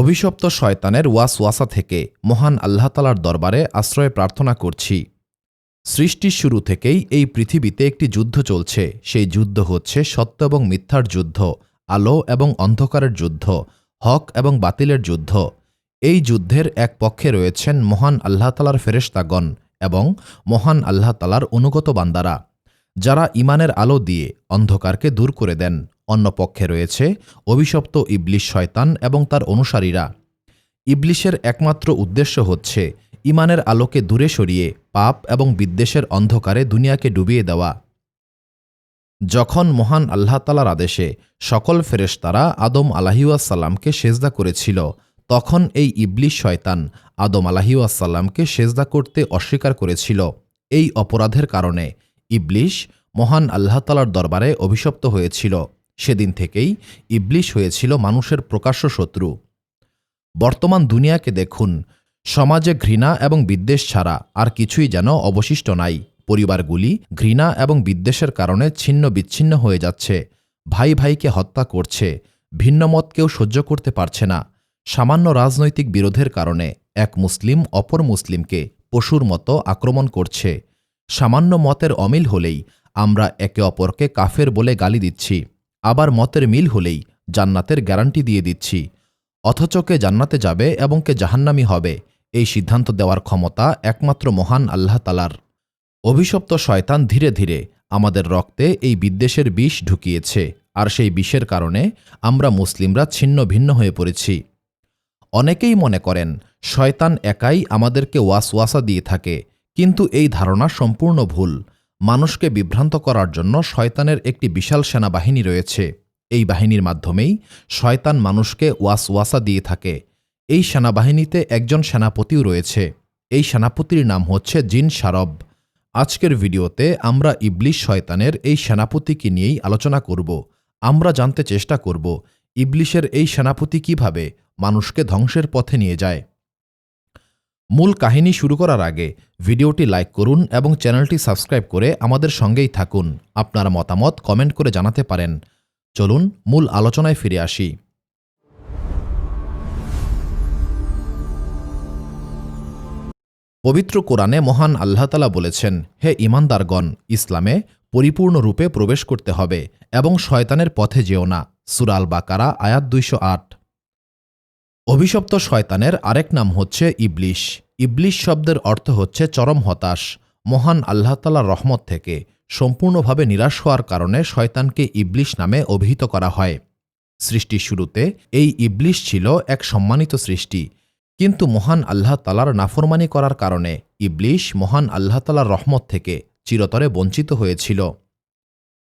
অভিশপ্ত শয়তানের ওয়াসওয়াসা থেকে মহান আল্লাহ তালার দরবারে আশ্রয় প্রার্থনা করছি। সৃষ্টির শুরু থেকেই এই পৃথিবীতে একটি যুদ্ধ চলছে। সেই যুদ্ধ হচ্ছে সত্য এবং মিথ্যার যুদ্ধ, আলো এবং অন্ধকারের যুদ্ধ, হক এবং বাতিলের যুদ্ধ। এই যুদ্ধের এক পক্ষে রয়েছেন মহান আল্লাহ তালার ফেরেশতাগণ এবং মহান আল্লাহ তালার অনুগত বান্দারা, যারা ইমানের আলো দিয়ে অন্ধকারকে দূর করে দেন। অন্য পক্ষে রয়েছে অভিশপ্ত ইবলিশ শয়তান এবং তার অনুসারীরা। ইবলিশের একমাত্র উদ্দেশ্য হচ্ছে ইমানের আলোকে দূরে সরিয়ে পাপ এবং বিদ্বেষের অন্ধকারে দুনিয়াকে ডুবিয়ে দেওয়া। যখন মহান আল্লাহ তালার আদেশে সকল ফেরেশতারা আদম আলাহিউসাল্লামকে সেজদা করেছিল, তখন এই ইবলিশ শয়তান আদম আলাহিউসাল্লামকে সেজদা করতে অস্বীকার করেছিল। এই অপরাধের কারণে ইবলিশ মহান আল্লাহ তালার দরবারে অভিশপ্ত হয়েছিল। সেদিন থেকেই ইবলিশ হয়েছিল মানুষের প্রকাশ্য শত্রু। বর্তমান দুনিয়াকে দেখুন, সমাজে ঘৃণা এবং বিদ্বেষ ছাড়া আর কিছুই যেন অবশিষ্ট নাই। পরিবারগুলি ঘৃণা এবং বিদ্বেষের কারণে ছিন্ন বিচ্ছিন্ন হয়ে যাচ্ছে। ভাই ভাইকে হত্যা করছে ভিন্নমত কেউ সহ্য করতে পারছে না। সামান্য রাজনৈতিক বিরোধের কারণে এক মুসলিম অপর মুসলিমকে পশুর মতো আক্রমণ করছে। সামান্য মতের অমিল হলেই আমরা একে অপরকে কাফের বলে গালি দিচ্ছি। আবার মতের মিল হলেই জান্নাতের গ্যারান্টি দিয়ে দিচ্ছি। অথচ কে জান্নাতে যাবে এবং কে জাহান্নামি হবে, এই সিদ্ধান্ত দেওয়ার ক্ষমতা একমাত্র মহান আল্লাহ তালার অভিশপ্ত শয়তান ধীরে ধীরে আমাদের রক্তে এই বিদ্বেষের বিষ ঢুকিয়েছে, আর সেই বিষের কারণে আমরা মুসলিমরা ছিন্ন ভিন্ন হয়ে পড়েছি। অনেকেই মনে করেন, শয়তান একাই আমাদেরকে ওয়াসওয়াসা দিয়ে থাকে, কিন্তু এই ধারণা সম্পূর্ণ ভুল। মানুষকে বিভ্রান্ত করার জন্য শয়তানের একটি বিশাল সেনাবাহিনী রয়েছে। এই বাহিনীর মাধ্যমেই শয়তান মানুষকে ওয়াস ওয়াসা দিয়ে থাকে। এই সেনাবাহিনীতে একজন সেনাপতিও রয়েছে। এই সেনাপতির নাম হচ্ছে জিন সারব আজকের ভিডিওতে আমরা ইবলিশ শয়তানের এই সেনাপতিকে নিয়েই আলোচনা করব। আমরা জানতে চেষ্টা করব, ইবলিশের এই সেনাপতি কীভাবে মানুষকে ধ্বংসের পথে নিয়ে যায়। মূল কাহিনী শুরু করার আগে ভিডিওটি লাইক করুন এবং চ্যানেলটি সাবস্ক্রাইব করে আমাদের সঙ্গেই থাকুন। আপনার মতামত কমেন্ট করে জানাতে পারেন। চলুন, মূল আলোচনায় ফিরে আসি। পবিত্র কোরআনে মহান আল্লাহতালা বলেছেন, হে ইমানদারগণ, ইসলামে পরিপূর্ণরূপে প্রবেশ করতে হবে এবং শয়তানের পথে যেও না। সুরাল বাকারা আয়াত দুইশো আট। অভিশপ্ত শয়তানের আরেক নাম হচ্ছে ইবলিশ। ইবলিশ শব্দের অর্থ হচ্ছে চরম হতাশ, মহান আল্লাহতালার রহমত থেকে, সম্পূর্ণভাবে নিরাশ হওয়ার কারণে শয়তানকে ইবলিশ নামে অভিহিত করা হয়। সৃষ্টির শুরুতে এই ইবলিশ ছিল এক সম্মানিত সৃষ্টি, কিন্তু মহান আল্লাহ তালার নাফরমানি করার কারণে ইবলিশ মহান আল্লাহ তালার রহমত থেকে চিরতরে বঞ্চিত হয়েছিল।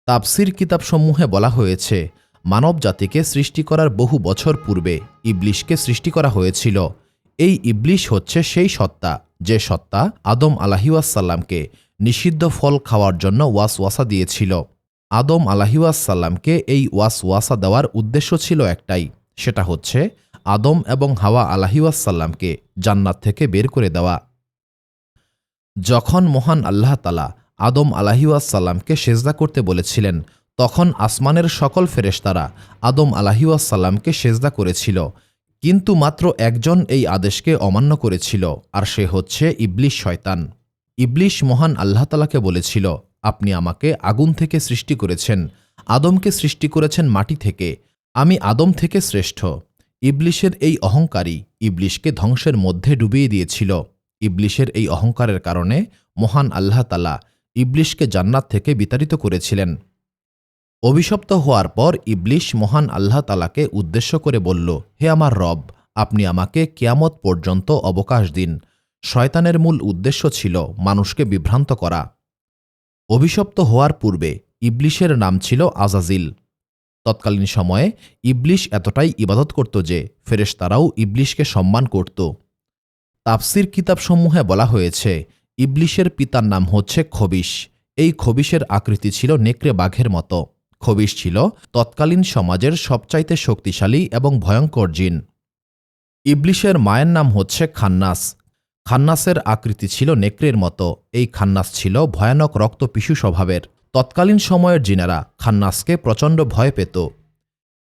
তাপসির কিতাবসমূহে বলা হয়েছে মানব জাতিকে সৃষ্টি করার বহু বছর পূর্বে ইবলিশকে সৃষ্টি করা হয়েছিল। এই ইবলিশ হচ্ছে সেই সত্তা, যে সত্তা আদম আলাহিউসাল্লামকে নিষিদ্ধ ফল খাওয়ার জন্য ওয়াস ওয়াসা দিয়েছিল। আদম আলাহিউসাল্লামকে এই ওয়াস ওয়াসা দেওয়ার উদ্দেশ্য ছিল একটাই, সেটা হচ্ছে আদম এবং হাওয়া আলাহিউসাল্লামকে জান্নাত থেকে বের করে দেওয়া। যখন মহান আল্লাহ তালা আদম আলাহিউসাল্লামকে সেজদা করতে বলেছিলেন তখন আসমানের সকল ফেরেশতারা আদম আলাহিউসাল্লামকে সেজদা করেছিল। কিন্তু মাত্র একজন এই আদেশকে অমান্য করেছিল, আর সে হচ্ছে ইবলিশ শয়তান। ইবলিশ মহান আল্লাহ তালাকে বলেছিল, আপনি আমাকে আগুন থেকে সৃষ্টি করেছেন, আদমকে সৃষ্টি করেছেন মাটি থেকে। আমি আদম থেকে শ্রেষ্ঠ। ইবলিশের এই অহংকারী ইবলিশকে ধ্বংসের মধ্যে ডুবিয়ে দিয়েছিল। ইবলিশের এই অহংকারের কারণে মহান আল্লাহ তালা ইবলিশকে জান্নাত থেকে বিতাড়িত করেছিলেন। অভিশপ্ত হওয়ার পর ইবলিশ মহান আল্লাহ তালাকে উদ্দেশ্য করে বলল, হে আমার রব, আপনি আমাকে কেয়ামত পর্যন্ত অবকাশ দিন। শয়তানের মূল উদ্দেশ্য ছিল মানুষকে বিভ্রান্ত করা। অভিশপ্ত হওয়ার পূর্বে ইবলিশের নাম ছিল আজাজিল। তৎকালীন সময়ে ইবলিশ এতটাই ইবাদত করত যে ফেরেশতারাও ইবলিশকে সম্মান করত। তাফসির কিতাবসমূহে বলা হয়েছে, ইবলিশের পিতার নাম হচ্ছে খবিশ। এই খবিশের আকৃতি ছিল নেকড়ে বাঘের মতো। খবিশ ছিল, তৎকালীন সমাজের সবচাইতে শক্তিশালী এবং ভয়ঙ্কর জিন। ইবলিশের মায়ের নাম হচ্ছে খান্নাস। খান্নাসের আকৃতি ছিল নেকড়ের মতো। এই খান্নাস ছিল ভয়ানক রক্ত রক্তপিসু স্বভাবের। তৎকালীন সময়ের জিনেরা খান্নাসকে প্রচণ্ড ভয় পেত।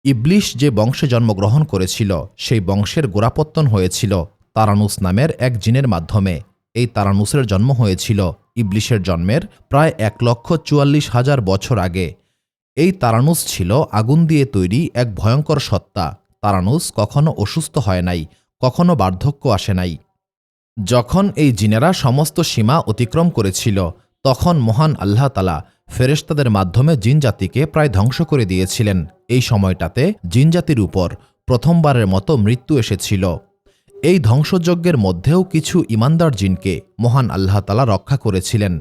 ইবলিশ যে বংশে জন্মগ্রহণ করেছিল, সেই বংশের গোড়াপত্তন হয়েছিল তারানুস নামের এক জিনের মাধ্যমে। এই তারানুসের জন্ম হয়েছিল ইবলিশের জন্মের প্রায় এক লক্ষ চুয়াল্লিশ হাজার বছর আগে। এই তারানুস ছিল আগুন দিয়ে তৈরি এক ভয়ঙ্কর সত্তা। তারানুস কখনো অসুস্থ হয় নাই, কখনো বার্ধক্য আসে নাই। যখন এই জিনেরা সমস্ত সীমা অতিক্রম করেছিল, তখন মহান আল্লাহ তালা ফেরেশতাদের মাধ্যমে জিন জাতিকে প্রায় ধ্বংস করে দিয়েছিলেন। এই সময়টাতে জিন জাতির উপর প্রথমবারের মতো মৃত্যু এসেছিল। এই ধ্বংসযজ্ঞের মধ্যেও কিছু ইমানদার জিনকে মহান আল্লাহ তালা রক্ষা করেছিলেন।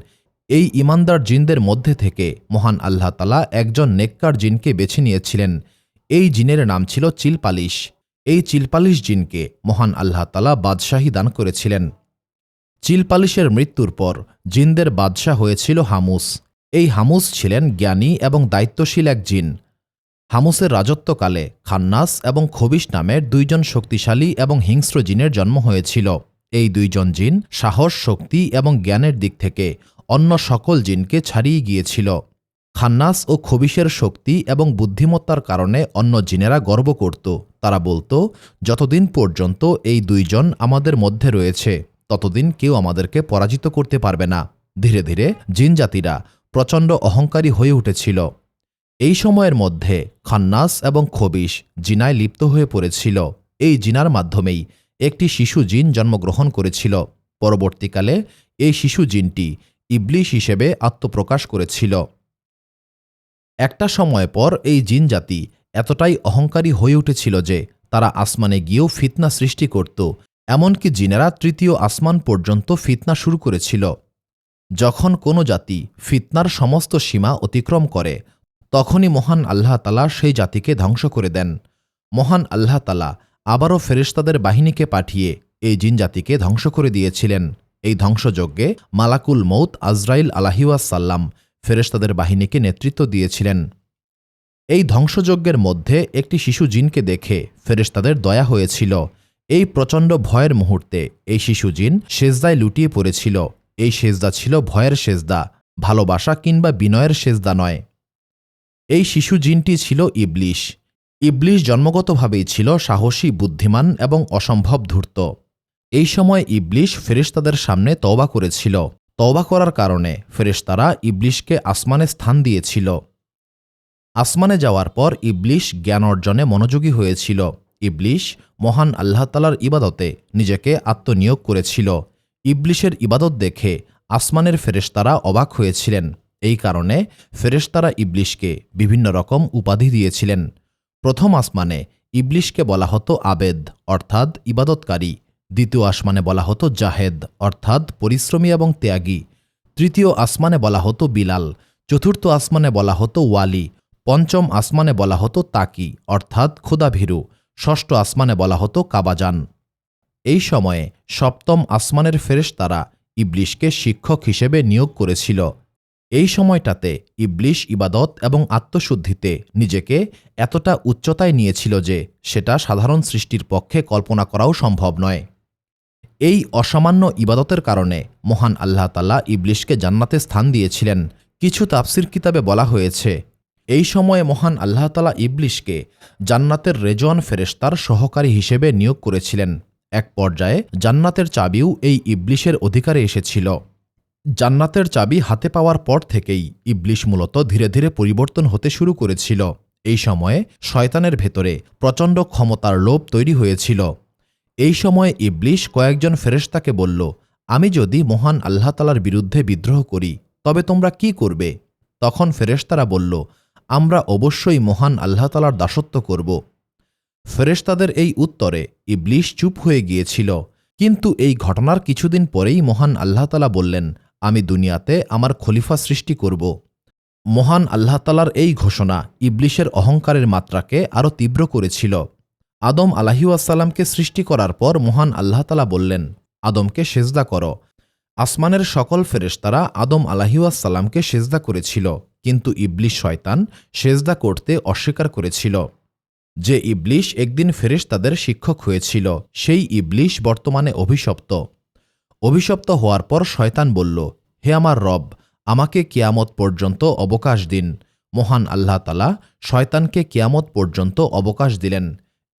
এই ইমানদার জিনদের মধ্যে থেকে মহান আল্লাহ তালা একজন নেককার জিনকে বেছে নিয়েছিলেন। এই জিনের নাম ছিল চিলপালিশ। এই চিলপালিশ জিনকে মহান আল্লাহ তালা বাদশাহী দান করেছিলেন। চিলপালিশের মৃত্যুর পর জিনদের বাদশাহ হয়েছিল হামুস। এই হামুস ছিলেন জ্ঞানী এবং দায়িত্বশীল এক জিন। হামুসের রাজত্বকালে খান্নাস এবং খবিশ নামের দুইজন শক্তিশালী এবং হিংস্র জিনের জন্ম হয়েছিল। এই দুইজন জিন সাহস, শক্তি এবং জ্ঞানের দিক থেকে অন্য সকল জিনকে ছাড়িয়ে গিয়েছিল। খান্নাস ও খবিশের শক্তি এবং বুদ্ধিমত্তার কারণে অন্য জিনেরা গর্ব করত। তারা বলতো, যতদিন পর্যন্ত এই দুইজন আমাদের মধ্যে রয়েছে, ততদিন কেউ আমাদেরকে পরাজিত করতে পারবে না। ধীরে ধীরে জিন জাতিরা প্রচণ্ড অহংকারী হয়ে উঠেছিল। এই সময়ের মধ্যে খান্নাস এবং খবিশ জিনায় লিপ্ত হয়ে পড়েছিল। এই জিনার মাধ্যমেই একটি শিশু জিন জন্মগ্রহণ করেছিল। পরবর্তীকালে এই শিশু জিনটি ইবলিশ হিসেবে আত্মপ্রকাশ করেছিল। একটা সময় পর এই জিন জাতি এতটাই অহংকারী হয়ে উঠেছিল যে তারা আসমানে গিয়েও ফিতনা সৃষ্টি করত, এমনকি জিনেরা তৃতীয় আসমান পর্যন্ত ফিতনা শুরু করেছিল। যখন কোনো জাতি ফিতনার সমস্ত সীমা অতিক্রম করে, তখনই মহান আল্লাহ তালা সেই জাতিকে ধ্বংস করে দেন। মহান আল্লাহ তালা আবারও ফেরেশতাদের বাহিনীকে পাঠিয়ে এই জিন জাতিকে ধ্বংস করে দিয়েছিলেন। এই ধ্বংসযজ্ঞে মালাকুল মৌত আজরাইল আলাহিউসাল্লাম ফেরেশতাদের বাহিনীকে নেতৃত্ব দিয়েছিলেন। এই ধ্বংসযজ্ঞের মধ্যে একটি শিশু জিনকে দেখে ফেরেশতাদের দয়া হয়েছিল। এই প্রচণ্ড ভয়ের মুহূর্তে এই শিশু জিন সেজদায় লুটিয়ে পড়েছিল। এই সেজদা ছিল ভয়ের সেজদা, ভালোবাসা কিংবা বিনয়ের সেজদা নয়। এই শিশু জিনটি ছিল ইবলিশ। ইবলিশ জন্মগতভাবেই ছিল সাহসী, বুদ্ধিমান এবং অসম্ভব ধূর্ত। এই সময় ইবলিশ ফেরেশতাদের সামনে তওবা করেছিল। তওবা করার কারণে ফেরেশতারা ইবলিশকে আসমানে স্থান দিয়েছিল। আসমানে যাওয়ার পর ইবলিশ জ্ঞান অর্জনে মনোযোগী হয়েছিল। ইবলিশ মহান আল্লাহতালার ইবাদতে নিজেকে আত্মনিয়োগ করেছিল। ইবলিশের ইবাদত দেখে আসমানের ফেরেশতারা অবাক হয়েছিলেন। এই কারণে ফেরেশতারা ইবলিশকে বিভিন্ন রকম উপাধি দিয়েছিলেন। প্রথম আসমানে ইবলিশকে বলা হতো আবেদ, অর্থাৎ ইবাদতকারী। দ্বিতীয় আসমানে বলা হতো জাহেদ, অর্থাৎ পরিশ্রমী এবং ত্যাগী। তৃতীয় আসমানে বলা হতো বিলাল, চতুর্থ আসমানে বলা হতো ওয়ালি, পঞ্চম আসমানে বলা হতো তাকি, অর্থাৎ ক্ষুদাভীরু ষষ্ঠ আসমানে বলা হতো কাবাজান। এই সময়ে সপ্তম আসমানের ফেরেশতারা ইবলিশকে শিক্ষক হিসেবে নিয়োগ করেছিল। এই সময়টাতে ইবলিশ ইবাদত এবং আত্মশুদ্ধিতে নিজেকে এতটা উচ্চতায় নিয়েছিল যে সেটা সাধারণ সৃষ্টির পক্ষে কল্পনা করাও সম্ভব নয়। এই অসামান্য ইবাদতের কারণে মহান আল্লাহ তাল্লাহ ইবলিশকে জান্নাতে স্থান দিয়েছিলেন। কিছু তাফসির কিতাবে বলা হয়েছে, এই সময়ে মহান আল্লাহ তালা ইবলিশকে জান্নাতের রেজওয়ান ফেরেশতার সহকারী হিসেবে নিয়োগ করেছিলেন। এক পর্যায়ে জান্নাতের চাবিও এই ইবলিশের অধিকারে এসেছিল। জান্নাতের চাবি হাতে পাওয়ার পর থেকেই ইবলিশ মূলত ধীরে ধীরে পরিবর্তন হতে শুরু করেছিল। এই সময়ে শয়তানের ভেতরে প্রচণ্ড ক্ষমতার লোভ তৈরি হয়েছিল। এই সময় ইবলিশ কয়েকজন ফেরেশতাকে বলল, আমি যদি মহান আল্লাহ তালার বিরুদ্ধে বিদ্রোহ করি, তবে তোমরা কি করবে? তখন ফেরেশতারা বলল, আমরা অবশ্যই মহান আল্লাহ তালার দাসত্ব করব। ফেরেশতাদের এই উত্তরে ইবলিশ চুপ হয়ে গিয়েছিল। কিন্তু এই ঘটনার কিছুদিন পরেই মহান আল্লাহ তালা বললেন, আমি দুনিয়াতে আমার খলিফা সৃষ্টি করব। মহান আল্লাহতালার এই ঘোষণা ইবলিশের অহংকারের মাত্রাকে আরও তীব্র করেছিল। আদম আলাহিউসাল্লামকে সৃষ্টি করার পর মহান আল্লাহ তালা বললেন, আদমকে সেজদা করো। আসমানের সকল ফেরেশতারা আদম আলাহিউসাল্লামকে সেজদা করেছিল, কিন্তু ইবলিশ শয়তান সেজদা করতে অস্বীকার করেছিল। যে ইবলিশ একদিন ফেরেশতাদের শিক্ষক হয়েছিল, সেই ইবলিশ বর্তমানে অভিশপ্ত। অভিশপ্ত হওয়ার পর শয়তান বলল, হে আমার রব, আমাকে কিয়ামত পর্যন্ত অবকাশ দিন। মহান আল্লাহ তালা শয়তানকে কিয়ামত পর্যন্ত অবকাশ দিলেন।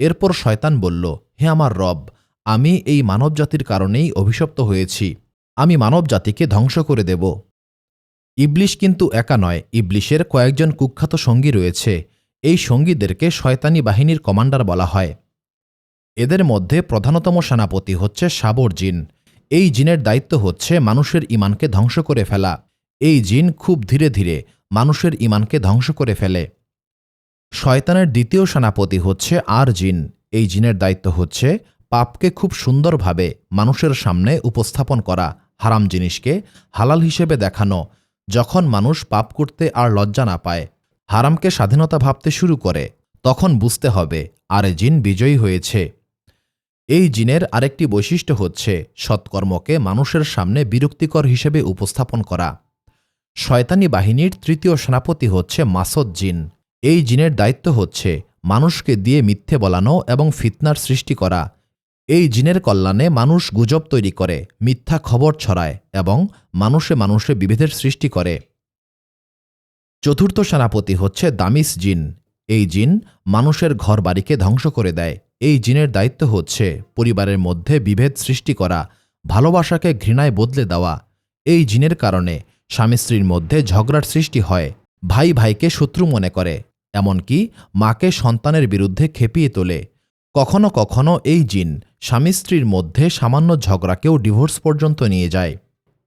এরপর শয়তান বলল, হে আমার রব, আমি এই মানবজাতির কারণেই অভিশপ্ত হয়েছি। আমি মানবজাতিকে ধ্বংস করে দেব। ইবলিশ কিন্তু একা নয়, ইবলিশের কয়েকজন কুখ্যাত সঙ্গী রয়েছে। এই সঙ্গীদেরকে শয়তানি বাহিনীর কমান্ডার বলা হয়। এদের মধ্যে প্রধানতম সেনাপতি হচ্ছে সাবর জিন। এই জিনের দায়িত্ব হচ্ছে মানুষের ইমানকে ধ্বংস করে ফেলা। এই জিন খুব ধীরে ধীরে মানুষের ইমানকে ধ্বংস করে ফেলে। শয়তানের দ্বিতীয় সেনাপতি হচ্ছে আর জিন। এই জিনের দায়িত্ব হচ্ছে পাপকে খুব সুন্দরভাবে মানুষের সামনে উপস্থাপন করা, হারাম জিনিসকে হালাল হিসেবে দেখানো, যখন মানুষ পাপ করতে আর লজ্জা না পায়, হারামকে স্বাধীনতা ভাবতে শুরু করে, তখন বুঝতে হবে আর জিন বিজয়ী হয়েছে। এই জিনের আরেকটি বৈশিষ্ট্য হচ্ছে সৎকর্মকে মানুষের সামনে বিরক্তিকর হিসেবে উপস্থাপন করা। শয়তানি বাহিনীর তৃতীয় সেনাপতি হচ্ছে মাসদ জিন। এই জিনের দায়িত্ব হচ্ছে মানুষকে দিয়ে মিথ্যে বলানো এবং ফিতনার সৃষ্টি করা। এই জিনের কল্যাণে মানুষ গুজব তৈরি করে, মিথ্যা খবর ছড়ায় এবং মানুষে মানুষে বিভেদের সৃষ্টি করে। চতুর্থ সেনাপতি হচ্ছে দামিস জিন। এই জিন মানুষের ঘর বাড়িকে ধ্বংস করে দেয়। এই জিনের দায়িত্ব হচ্ছে পরিবারের মধ্যে বিভেদ সৃষ্টি করা, ভালোবাসাকে ঘৃণায় বদলে দেওয়া। এই জিনের কারণে স্বামী স্ত্রীর মধ্যে ঝগড়ার সৃষ্টি হয়। ভাই ভাইকে শত্রু মনে করে। এমনকি মাকে সন্তানের বিরুদ্ধে খেপিয়ে তোলে। কখনো কখনো এই জিন স্বামী স্ত্রীর মধ্যে সামান্য ঝগড়াকেও ডিভোর্স পর্যন্ত নিয়ে যায়।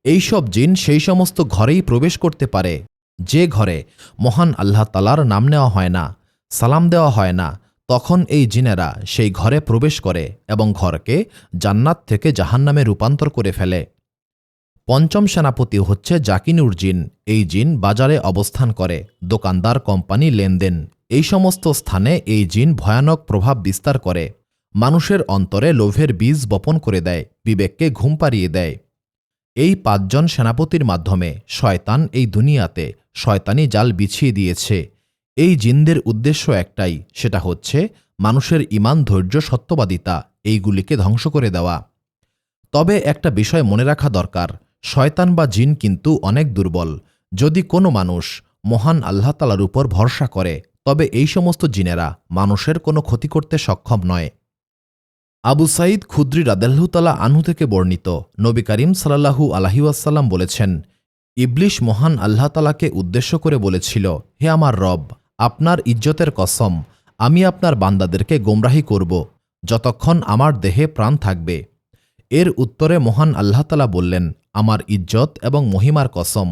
এইসব জিন সেই সমস্ত ঘরেই প্রবেশ করতে পারে। যে ঘরে মহান আল্লাহ তালার নাম নেওয়া হয় না, সালাম দেওয়া হয় না, তখন এই জিনেরা সেই ঘরে প্রবেশ করে এবং ঘরকে জান্নাত থেকে জাহান্নামে রূপান্তর করে ফেলে। পঞ্চম সেনাপতি হচ্ছে জাকিনুর জিন। এই জিন বাজারে অবস্থান করে, দোকানদার কোম্পানি লেনদেন। এই সমস্ত স্থানে এই জিন ভয়ানক প্রভাব বিস্তার করে। মানুষের অন্তরে লোভের বীজ বপন করে দেয়, বিবেককে ঘুম পাড়িয়ে দেয়। এই পাঁচজন সেনাপতির মাধ্যমে শয়তান এই দুনিয়াতে শয়তানি জাল বিছিয়ে দিয়েছে। এই জিনদের উদ্দেশ্য একটাই, সেটা হচ্ছে মানুষের ইমান ধৈর্য, সত্যবাদিতা, এইগুলিকে ধ্বংস করে দেওয়া। তবে একটা বিষয় মনে রাখা দরকার শয়তান বা জিন কিন্তু অনেক দুর্বল। যদি কোনো মানুষ মহান আল্লাহ তালার উপর ভরসা করে, তবে এই সমস্ত জিনেরা মানুষের কোনো ক্ষতি করতে সক্ষম নয়। আবু সাঈদ খুদ্রি রাদাল্লাহতালা আনহু থেকে বর্ণিত নবী করিম সাল্লাহু আলহিউসাল্লাম বলেছেন, ইবলিশ মহান আল্লাহ তালাকে উদ্দেশ্য করে বলেছিল, হে আমার রব, আপনার ইজ্জতের কসম, আমি আপনার বান্দাদেরকে গোমরাহি করব যতক্ষণ আমার দেহে প্রাণ থাকবে। এর উত্তরে মহান আল্লাহতালা বললেন আমার ইজ্জত এবং মহিমার কসম।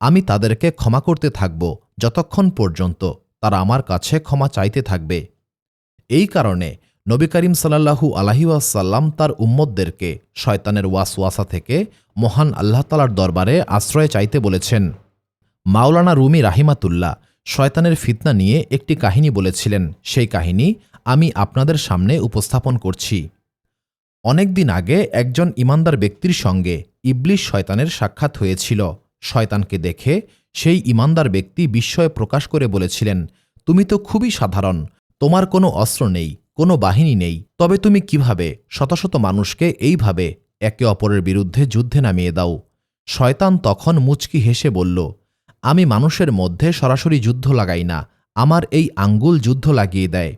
আমি তাদেরকে ক্ষমা করতে থাকব যতক্ষণ পর্যন্ত তারা আমার কাছে ক্ষমা চাইতে থাকবে। এই কারণে নবী করিম সাল্লাহু আলহিউসাল্লাম তার উম্মদদেরকে শয়তানের ওয়াসওয়াসা থেকে মহান আল্লাহ তালার দরবারে আশ্রয় চাইতে বলেছেন। মাওলানা রুমি রাহিমাতুল্লাহ শয়তানের ফিতনা নিয়ে একটি কাহিনী বলেছিলেন। সেই কাহিনী আমি আপনাদের সামনে উপস্থাপন করছি। অনেকদিন আগে একজন ইমানদার ব্যক্তির সঙ্গে ইবলিশ শয়তানের সাক্ষাৎ হয়েছিল। শয়তানকে দেখে সেই ইমানদার ব্যক্তি বিস্ময় প্রকাশ করে বলেছিলেন, তুমি তো খুবই সাধারণ, তোমার কোনো অস্ত্র নেই, কোনো বাহিনী নেই, তবে তুমি কীভাবে শত শত মানুষকে এইভাবে একে অপরের বিরুদ্ধে যুদ্ধে নামিয়ে দাও? শয়তান তখন মুচকি হেসে বলল, আমি মানুষের মধ্যে সরাসরি যুদ্ধ লাগাই না, আমার এই আঙ্গুল যুদ্ধ লাগিয়ে দেয়।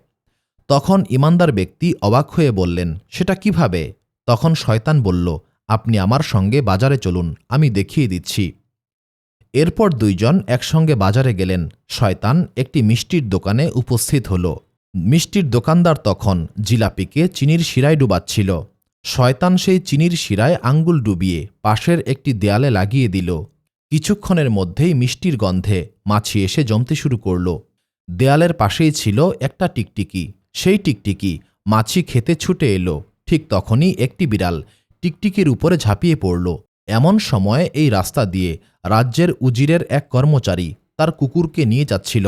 তখন ইমানদার ব্যক্তি অবাক হয়ে বললেন, সেটা কীভাবে? তখন শয়তান বলল, আপনি আমার সঙ্গে বাজারে চলুন, আমি দেখিয়ে দিচ্ছি। এরপর দুইজন একসঙ্গে বাজারে গেলেন। শয়তান একটি মিষ্টির দোকানে উপস্থিত হল। মিষ্টির দোকানদার তখন জিলাপিকে চিনির শিরায় ডুবাচ্ছিল। শয়তান সেই চিনির শিরায় আঙ্গুল ডুবিয়ে পাশের একটি দেয়ালে লাগিয়ে দিল। কিছুক্ষণের মধ্যেই মিষ্টির গন্ধে মাছি এসে জমতে শুরু করল। দেয়ালের পাশেই ছিল একটা টিকটিকি। সেই টিকটিকি মাছি খেতে ছুটে এলো। ঠিক তখনই একটি বিড়াল টিকটিকির উপরে ঝাঁপিয়ে পড়ল। এমন সময়ে এই রাস্তা দিয়ে রাজ্যের উজিরের এক কর্মচারী তার কুকুরকে নিয়ে যাচ্ছিল।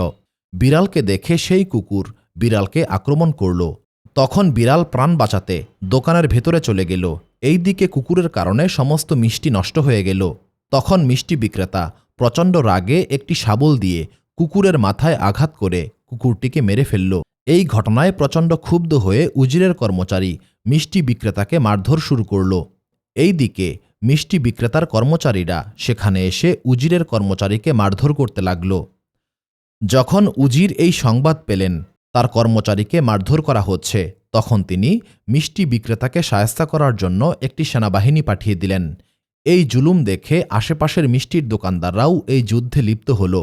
বিড়ালকে দেখে সেই কুকুর বিড়ালকে আক্রমণ করল। তখন বিড়াল প্রাণ বাঁচাতে দোকানের ভেতরে চলে গেল। এই দিকে কুকুরের কারণে সমস্ত মিষ্টি নষ্ট হয়ে গেল। তখন মিষ্টি বিক্রেতা প্রচণ্ড রাগে একটি শাবল দিয়ে কুকুরের মাথায় আঘাত করে কুকুরটিকে মেরে ফেলল। এই ঘটনায় প্রচণ্ড ক্ষুব্ধ হয়ে উজিরের কর্মচারী মিষ্টি বিক্রেতাকে মারধর শুরু করল। এই দিকে মিষ্টি বিক্রেতার কর্মচারীরা সেখানে এসে উজিরের কর্মচারীকে মারধর করতে লাগল। যখন উজির এই সংবাদ পেলেন, তার কর্মচারীকে মারধর করা হচ্ছে, তখন তিনি মিষ্টি বিক্রেতাকে সায়স্তা করার জন্য একটি সেনাবাহিনী পাঠিয়ে দিলেন। এই জুলুম দেখে আশেপাশের মিষ্টির দোকানদাররাও এই যুদ্ধে লিপ্ত হল।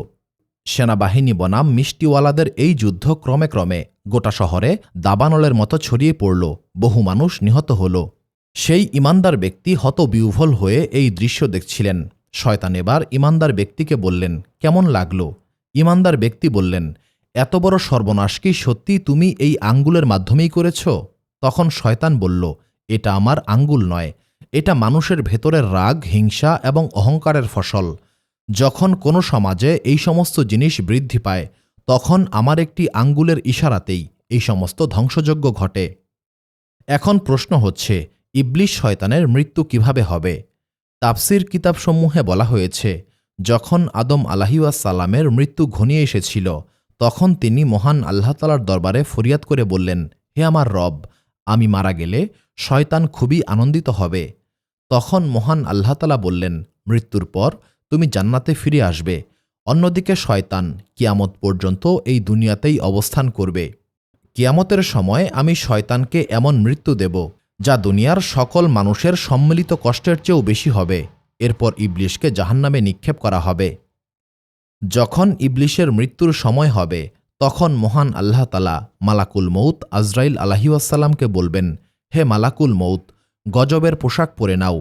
সেনাবাহিনী বনাম মিষ্টিওয়ালাদের এই যুদ্ধ ক্রমে ক্রমে গোটা শহরে দাবানলের মতো ছড়িয়ে পড়ল। বহু মানুষ নিহত হল। সেই ইমানদার ব্যক্তি হতবিহ্বল হয়ে এই দৃশ্য দেখছিলেন। শয়তান এবার ইমানদার ব্যক্তিকে বললেন, কেমন লাগল? ইমানদার ব্যক্তি বললেন, এত বড় সর্বনাশ কি সত্যি তুমি এই আঙ্গুলের মাধ্যমেই করেছ? তখন শয়তান বলল, এটা আমার আঙ্গুল নয়। এটা মানুষের ভেতরের রাগ, হিংসা এবং অহংকারের ফসল। যখন কোনো সমাজে এই সমস্ত জিনিস বৃদ্ধি পায় তখন আমার একটি আঙ্গুলের ইশারাতেই এই সমস্ত ধ্বংসযজ্ঞ ঘটে। এখন প্রশ্ন হচ্ছে ইবলিশ শয়তানের মৃত্যু কীভাবে হবে? তাফসির কিতাবসমূহে বলা হয়েছে, যখন আদম সালামের মৃত্যু ঘনিয়ে এসেছিল, তখন তিনি মহান আল্লাহতালার দরবারে ফরিয়াদ করে বললেন, হে আমার রব, আমি মারা গেলে শয়তান খুবই আনন্দিত হবে। তখন মহান আল্লাহতালা বললেন, মৃত্যুর পর তুমি জান্নাতে ফিরে আসবে। অন্যদিকে শয়তান কিয়ামত পর্যন্ত এই দুনিয়াতেই অবস্থান করবে। কিয়ামতের সময় আমি শয়তানকে এমন মৃত্যু দেব, যা দুনিয়ার সকল মানুষের সম্মিলিত কষ্টের চেয়েও বেশি হবে। এরপর ইবলিশকে জাহান্নামে নিক্ষেপ করা হবে। যখন ইবলিশের মৃত্যুর সময় হবে, তখন মহান আল্লাহ তালা মালাকুল মৌত আজরাইল আলাহিউসাল্লামকে বলবেন, হে মালাকুল মৌত গজবের পোশাক পরে নাও।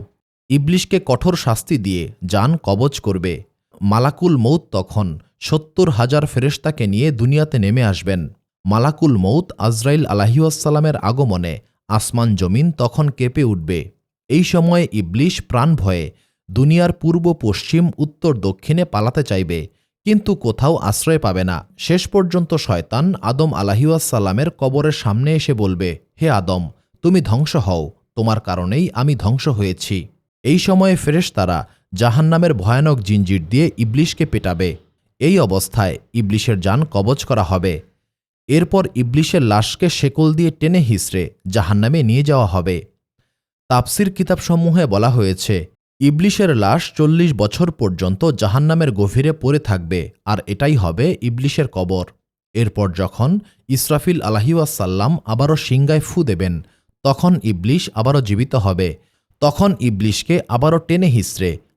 ইবলিশকে কঠোর শাস্তি দিয়ে যান, কবচ করবে। মালাকুল মৌত তখন সত্তর হাজার ফেরেশতাকে নিয়ে দুনিয়াতে নেমে আসবেন। মালাকুল মৌত আজরাইল আলাহিউসাল্লামের আগমনে আসমান জমিন তখন কেঁপে উঠবে। এই সময়ে ইবলিশ প্রাণ ভয়ে দুনিয়ার পূর্ব, পশ্চিম, উত্তর, দক্ষিণে পালাতে চাইবে, কিন্তু কোথাও আশ্রয় পাবে না। শেষ পর্যন্ত শয়তান আদম আলাহিউসাল্লামের কবরের সামনে এসে বলবে, হে আদম, তুমি ধ্বংস হও। তোমার কারণেই আমি ধ্বংস হয়েছি। এই সময়ে ফেরেশতারা জাহান্নামের ভয়ানক জিঞ্জির দিয়ে ইবলিশকে পেটাবে। এই অবস্থায় ইবলিশের যান কবচ করা হবে। এরপর ইবলিশের লাশকে শেকল দিয়ে টেনে হিসড়ে জাহান্নামে নিয়ে যাওয়া হবে। তাপসির কিতাবসমূহে বলা হয়েছে, ইবলিশের লাশ চল্লিশ বছর পর্যন্ত জাহান্নামের গভীরে পড়ে থাকবে, আর এটাই হবে ইবলিশের কবর। এরপর যখন ইসরাফিল আলাহিউসাল্লাম আবারও সিংগায় ফু দেবেন, তখন ইবলিশ আবারও জীবিত হবে। তখন ইবলিশকে আবারও টেনে হিসড়ে